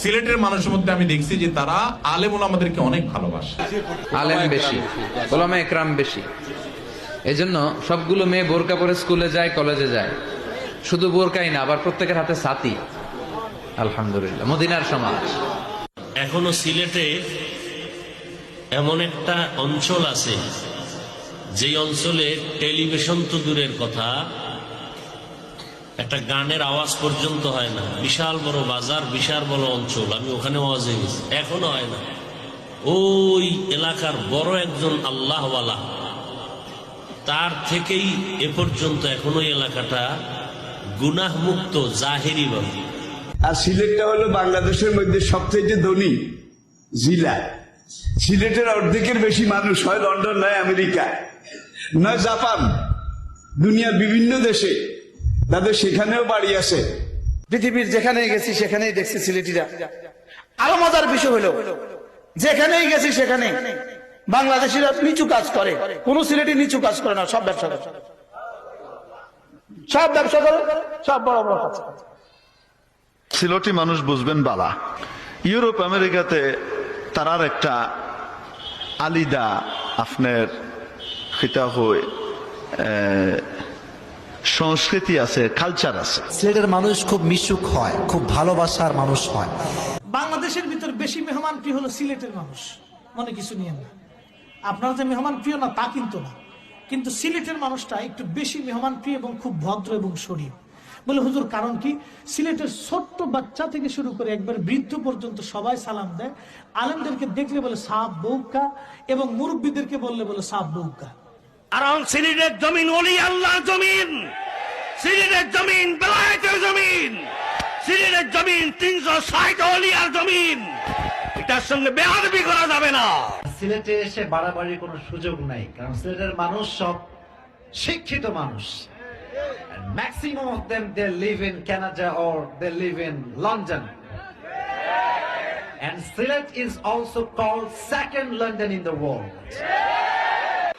সিলেটের মানুষের মধ্যে আমি দেখছি যে তারা আলেমুল আমাদেরকে অনেক ভালোবাসে। আলেম বেশি ওলামা একরাম বেশি। এজন্য সবগুলো মেয়ে বোরকা পরে স্কুলে যায় কলেজে যায়। শুধু বোরকাই না আবার প্রত্যেকের হাতে সাথী আলহামদুলিল্লাহ মদিনার সমাজ। এখনও সিলেটে এমন একটা অঞ্চল আছে যেই অঞ্চলে টেলিভিশন তো দূরের কথা একটা গানের আওয়াজ পর্যন্ত হয় না। বিশাল বড় বাজার, বিশাল বড় অঞ্চল। আমি ওখানে আওয়াজে গেছি। এখনও হয় না। ওই এলাকার বড় একজন আল্লাহওয়ালা, তার থেকেই এ পর্যন্ত এখনও এলাকাটা গুনাহ মুক্ত জাহেরি ভাবে আর সিলেটটা হলো বাংলাদেশের মধ্যে সবচেয়ে ধনী জেলা। সিলেটের অর্ধেকের বেশি মানুষ হয় লন্ডন, নয় আমেরিকা, নয় জাপান, দুনিয়ার বিভিন্ন দেশে। তাদের সেখানেও বাড়ি আছে পৃথিবীর যেখানে গেছি সেখানেই দেখছি সিলেটিরা আরও মজার বিষয় হলো যেখানেই গেছি সেখানে বাংলাদেশিরা নিচু কাজ করে। কোন সিলেটি নিচু কাজ করে না সব ব্যবসা করে। সব ব্যবসা করে সব বড় বড় কাজ করে। সিলটি মানুষ বুঝবেন বালা। ইউরোপ আমেরিকাতে তারার একটা আলিদা আপনার খিতা হয়ে সংস্কৃতি আছে কালচার আছে। সিলেটের মানুষ খুব মিশুক হয় খুব ভালোবাসার মানুষ হয়। বাংলাদেশের ভিতর বেশি মেহমান প্রিয় হলো সিলেটের মানুষ। মনে কিছু নিয়ে না। আপনারা যে মেহমান প্রিয় না তা কিন্তু না। কিন্তু সিলেটের মানুষটা একটু বেশি মেহমান প্রিয় এবং খুব ভদ্র এবং শরীর। বলে হুজুর কারণ কি? সিলেটের ছোট্ট বাচ্চা থেকে শুরু করে একবার বৃদ্ধ পর্যন্ত সবাই সালাম দেয়। আলেমদেরকে দেখলে বলে সাপ বৌকা এবং মুরব্বীদেরকে বললে বলে সাপ বৌকা কারণ সিলেটের জমিন অলি আল্লাহর জমিন। সিলেটের জমিন, বেলায়েতের জমিন। সিলেটের জমিন, তিনশো ষাট অলিয়ার জমিন। এটার সঙ্গে বেহাদবি করা যাবে না। সিলেটে এসে বাড়াবাড়ির কোনো সুযোগ নাই, কারণ সিলেটের মানুষ সব শিক্ষিত মানুষ। Maximum of they live in Canada or they live in London And Silet is also called second London in the world.